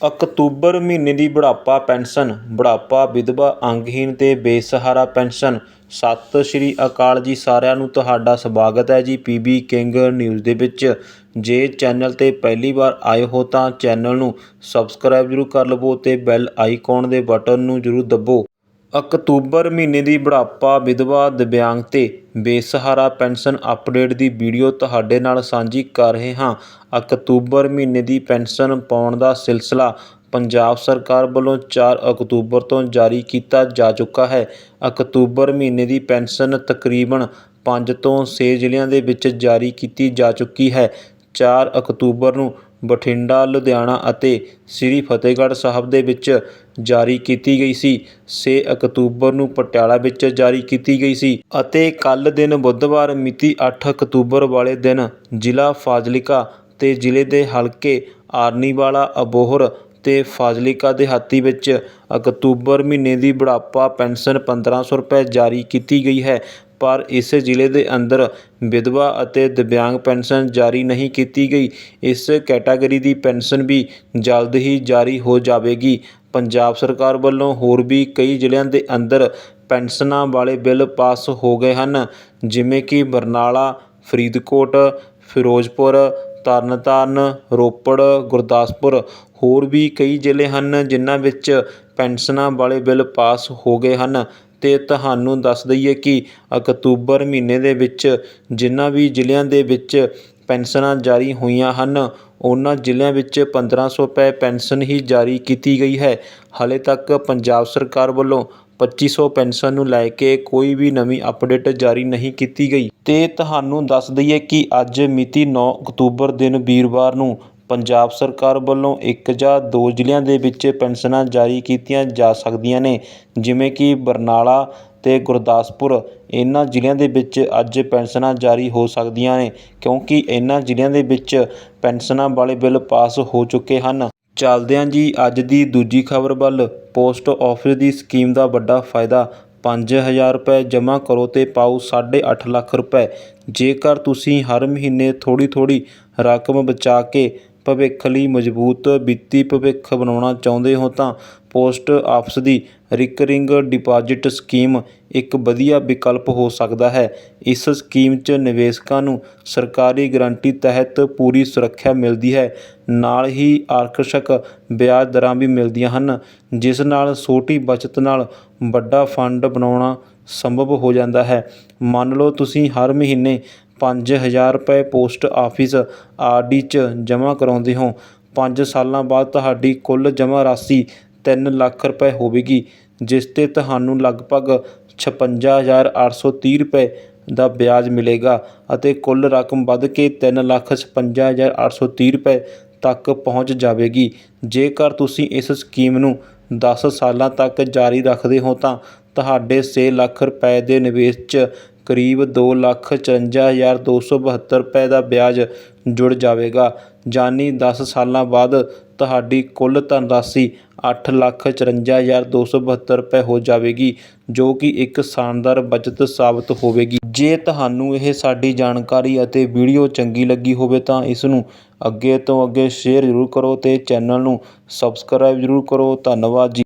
October ਮਹੀਨੇ ਦੀ ਬੁਢਾਪਾ pension, ਬੁਢਾਪਾ ਵਿਧਵਾ ਅੰਗਹੀਣ ਅਤੇ ਬੇਸਹਾਰਾ ਪੈਨਸ਼ਨ। ਸਤਿ ਸ਼੍ਰੀ ਅਕਾਲ ਜੀ ਸਾਰਿਆਂ ਨੂੰ, ਤੁਹਾਡਾ ਸਵਾਗਤ ਹੈ ਜੀ ਪੀ ਬੀ ਕਿੰਗ ਨਿਊਜ਼ ਦੇ ਵਿੱਚ। ਜੇ ਚੈਨਲ ਤੇ ਪਹਿਲੀ ਵਾਰ ਆਏ ਹੋ ਤਾਂ ਚੈਨਲ ਨੂੰ ਸਬਸਕ੍ਰਾਈਬ ਜ਼ਰੂਰ ਕਰ ਲਵੋ ਅਤੇ ਬੈਲ ਆਈਕਨ ਦੇ ਬਟਨ ਨੂੰ ਜ਼ਰੂਰ ਦੱਬੋ। ਅਕਤੂਬਰ ਮਹੀਨੇ ਦੀ ਬੁਢਾਪਾ ਵਿਧਵਾ ਦਿਵਿਆਂਗ ਤੇ ਬੇਸਹਾਰਾ ਪੈਨਸ਼ਨ ਅਪਡੇਟ ਦੀ ਵੀਡੀਓ ਤੁਹਾਡੇ ਨਾਲ ਸਾਂਝੀ ਕਰ ਰਹੇ ਹਾਂ। ਅਕਤੂਬਰ ਮਹੀਨੇ ਦੀ ਪੈਨਸ਼ਨ ਪਾਉਣ ਦਾ ਸਿਲਸਿਲਾ ਪੰਜਾਬ ਸਰਕਾਰ ਵੱਲੋਂ 4 ਅਕਤੂਬਰ ਤੋਂ ਜਾਰੀ ਕੀਤਾ ਜਾ ਚੁੱਕਾ ਹੈ। ਅਕਤੂਬਰ ਮਹੀਨੇ ਦੀ ਪੈਨਸ਼ਨ ਤਕਰੀਬਨ 5 ਤੋਂ 6 ਜ਼ਿਲ੍ਹਿਆਂ ਦੇ ਵਿੱਚ ਜਾਰੀ ਕੀਤੀ ਜਾ ਚੁੱਕੀ ਹੈ। ਚਾਰ ਅਕਤੂਬਰ ਨੂੰ ਬਠਿੰਡਾ, ਲੁਧਿਆਣਾ ਅਤੇ ਸ੍ਰੀ ਫਤਿਹਗੜ੍ਹ ਸਾਹਿਬ ਦੇ ਵਿੱਚ ਜਾਰੀ ਕੀਤੀ ਗਈ ਸੀ। ਛੇ ਅਕਤੂਬਰ ਨੂੰ ਪਟਿਆਲਾ ਵਿੱਚ ਜਾਰੀ ਕੀਤੀ ਗਈ ਸੀ ਅਤੇ ਕੱਲ੍ਹ ਦਿਨ ਬੁੱਧਵਾਰ ਮਿਤੀ ਅੱਠ ਅਕਤੂਬਰ ਵਾਲੇ ਦਿਨ ਜ਼ਿਲ੍ਹਾ ਫਾਜ਼ਿਲਕਾ ਤੇ ਜ਼ਿਲ੍ਹੇ ਦੇ ਹਲਕੇ ਆਰਨੀਵਾਲਾ, ਅਬੋਹਰ ਤੇ ਫਾਜ਼ਿਲਕਾ ਦਿਹਾਤੀ ਵਿੱਚ ਅਕਤੂਬਰ ਮਹੀਨੇ ਦੀ ਬੁਢਾਪਾ ਪੈਨਸ਼ਨ 1500 ਰੁਪਏ ਜਾਰੀ ਕੀਤੀ ਗਈ ਹੈ। ਪਰ ਇਸ ਜ਼ਿਲ੍ਹੇ ਦੇ ਅੰਦਰ ਵਿਧਵਾ ਅਤੇ ਦਿਵਿਆਂਗ ਪੈਨਸ਼ਨ ਜਾਰੀ ਨਹੀਂ ਕੀਤੀ ਗਈ। ਇਸ ਕੈਟਾਗਰੀ ਦੀ ਪੈਨਸ਼ਨ ਵੀ ਜਲਦ ਹੀ ਜਾਰੀ ਹੋ ਜਾਵੇਗੀ। ਪੰਜਾਬ ਸਰਕਾਰ ਵੱਲੋਂ ਹੋਰ ਵੀ ਕਈ ਜ਼ਿਲ੍ਹਿਆਂ ਦੇ ਅੰਦਰ ਪੈਨਸ਼ਨਾਂ ਵਾਲੇ ਬਿੱਲ ਪਾਸ ਹੋ ਗਏ ਹਨ, ਜਿਵੇਂ ਕਿ ਬਰਨਾਲਾ, ਫਰੀਦਕੋਟ, ਫਿਰੋਜ਼ਪੁਰ, ਤਰਨਤਾਰਨ, ਰੋਪੜ, ਗੁਰਦਾਸਪੁਰ। ਹੋਰ ਵੀ ਕਈ ਜ਼ਿਲ੍ਹੇ ਹਨ ਜਿਨ੍ਹਾਂ ਵਿੱਚ ਪੈਨਸ਼ਨਾਂ ਵਾਲੇ ਬਿੱਲ ਪਾਸ ਹੋ ਗਏ ਹਨ। ਅਤੇ ਤੁਹਾਨੂੰ ਦੱਸ ਦਈਏ ਕਿ ਅਕਤੂਬਰ ਮਹੀਨੇ ਦੇ ਵਿੱਚ ਜਿਨ੍ਹਾਂ ਵੀ ਜ਼ਿਲ੍ਹਿਆਂ ਦੇ ਵਿੱਚ ਪੈਨਸ਼ਨਾਂ ਜਾਰੀ ਹੋਈਆਂ ਹਨ, ਉਹਨਾਂ ਜ਼ਿਲ੍ਹਿਆਂ ਵਿੱਚ 1500 ਰੁਪਏ ਪੈਨਸ਼ਨ ਹੀ ਜਾਰੀ ਕੀਤੀ ਗਈ ਹੈ। ਹਾਲੇ ਤੱਕ ਪੰਜਾਬ ਸਰਕਾਰ ਵੱਲੋਂ ਪੱਚੀ ਸੌ ਪੈਨਸ਼ਨ ਨੂੰ ਲੈ ਕੇ ਕੋਈ ਵੀ ਨਵੀਂ ਅਪਡੇਟ ਜਾਰੀ ਨਹੀਂ ਕੀਤੀ ਗਈ। ਅਤੇ ਤੁਹਾਨੂੰ ਦੱਸ ਦਈਏ ਕਿ ਅੱਜ ਮਿਤੀ ਨੌ ਅਕਤੂਬਰ ਦਿਨ ਵੀਰਵਾਰ ਨੂੰ ਪੰਜਾਬ ਸਰਕਾਰ ਵੱਲੋਂ ਇੱਕ ਜਾਂ ਦੋ ਜ਼ਿਲ੍ਹਿਆਂ ਦੇ ਵਿੱਚ ਪੈਨਸ਼ਨਾਂ ਜਾਰੀ ਕੀਤੀਆਂ ਜਾ ਸਕਦੀਆਂ ਨੇ, ਜਿਵੇਂ ਕਿ ਬਰਨਾਲਾ ਅਤੇ ਗੁਰਦਾਸਪੁਰ। ਇਹਨਾਂ ਜ਼ਿਲ੍ਹਿਆਂ ਦੇ ਵਿੱਚ ਅੱਜ ਪੈਨਸ਼ਨਾਂ ਜਾਰੀ ਹੋ ਸਕਦੀਆਂ ਨੇ, ਕਿਉਂਕਿ ਇਹਨਾਂ ਜ਼ਿਲ੍ਹਿਆਂ ਦੇ ਵਿੱਚ ਪੈਨਸ਼ਨਾਂ ਵਾਲੇ ਬਿੱਲ ਪਾਸ ਹੋ ਚੁੱਕੇ ਹਨ। ਚੱਲਦੇ ਹਾਂ ਜੀ, ਅੱਜ ਦੀ ਦੂਜੀ ਖਬਰ ਵੱਲ ਪੋਸਟ ਆਫਿਸ ਦੀ ਸਕੀਮ ਦਾ ਵੱਡਾ ਫਾਇਦਾ। 5000 ਰੁਪਏ ਜਮ੍ਹਾਂ ਕਰੋ ਤੇ ਪਾਓ 8.5 ਲੱਖ ਰੁਪਏ। ਜੇਕਰ ਤੁਸੀਂ ਹਰ ਮਹੀਨੇ ਥੋੜੀ ਥੋੜੀ ਰਕਮ ਬਚਾ ਕੇ ਭਵਿੱਖ ਲਈ ਮਜ਼ਬੂਤ ਵਿੱਤੀ ਭਵਿੱਖ ਬਣਾਉਣਾ ਚਾਹੁੰਦੇ ਹੋ ਤਾਂ ਪੋਸਟ ਆਫਿਸ ਦੀ ਰਿਕਰਿੰਗ ਡਿਪਾਜ਼ਿਟ ਸਕੀਮ ਇੱਕ ਵਧੀਆ ਵਿਕਲਪ ਹੋ ਸਕਦਾ ਹੈ। ਇਸ ਸਕੀਮ 'ਚ ਨਿਵੇਸ਼ਕਾਂ ਨੂੰ ਸਰਕਾਰੀ ਗਰੰਟੀ ਤਹਿਤ ਪੂਰੀ ਸੁਰੱਖਿਆ ਮਿਲਦੀ ਹੈ। ਨਾਲ ਹੀ ਆਕਰਸ਼ਕ ਵਿਆਜ ਦਰਾਂ ਵੀ ਮਿਲਦੀਆਂ ਹਨ, ਜਿਸ ਨਾਲ ਛੋਟੀ ਬਚਤ ਨਾਲ ਵੱਡਾ ਫੰਡ ਬਣਾਉਣਾ ਸੰਭਵ ਹੋ ਜਾਂਦਾ ਹੈ। ਮੰਨ ਲਓ ਤੁਸੀਂ ਹਰ ਮਹੀਨੇ ਪੰਜ ਹਜ਼ਾਰ ਰੁਪਏ ਪੋਸਟ ਆਫਿਸ ਆਰ ਡੀ 'ਚ ਜਮ੍ਹਾਂ ਕਰਾਉਂਦੇ ਹੋ। ਪੰਜ ਸਾਲਾਂ ਬਾਅਦ ਤੁਹਾਡੀ ਕੁੱਲ ਜਮ੍ਹਾਂ ਰਾਸ਼ੀ ਤਿੰਨ ਲੱਖ ਰੁਪਏ ਹੋਵੇਗੀ, ਜਿਸ ਤੇ ਤੁਹਾਨੂੰ ਲਗਭਗ 56830 ਰੁਪਏ ਦਾ ਵਿਆਜ ਮਿਲੇਗਾ ਅਤੇ ਕੁੱਲ ਰਕਮ ਵੱਧ ਕੇ 356830 ਰੁਪਏ ਤੱਕ ਪਹੁੰਚ ਜਾਵੇਗੀ। ਜੇਕਰ ਤੁਸੀਂ ਇਸ ਸਕੀਮ ਨੂੰ ਦਸ ਸਾਲਾਂ ਤੱਕ ਜਾਰੀ ਰੱਖਦੇ ਹੋ ਤਾਂ ਤੁਹਾਡੇ ਛੇ ਲੱਖ ਰੁਪਏ ਦੇ ਨਿਵੇਸ਼ 'ਚ ਕਰੀਬ 2,54,272 ਰੁਪਏ ਦਾ ਵਿਆਜ ਜੁੜ ਜਾਵੇਗਾ। ਯਾਨੀ ਦਸ ਸਾਲਾਂ ਬਾਅਦ ਤੁਹਾਡੀ ਕੁੱਲ ਧਨਰਾਸ਼ੀ 8,54,272 ਰੁਪਏ ਹੋ ਜਾਵੇਗੀ ਜੋ ਕਿ ਇੱਕ ਸ਼ਾਨਦਾਰ ਬਚਤ ਸਾਬਤ ਹੋਵੇਗੀ। ਜੇ ਤੁਹਾਨੂੰ ਇਹ ਸਾਡੀ ਜਾਣਕਾਰੀ ਅਤੇ ਵੀਡੀਓ ਚੰਗੀ ਲੱਗੀ ਹੋਵੇ ਤਾਂ ਇਸ ਨੂੰ ਅੱਗੇ ਤੋਂ ਅੱਗੇ ਸ਼ੇਅਰ ਜ਼ਰੂਰ ਕਰੋ ਅਤੇ ਚੈਨਲ ਨੂੰ ਸਬਸਕ੍ਰਾਈਬ ਜ਼ਰੂਰ ਕਰੋ। ਧੰਨਵਾਦ ਜੀ।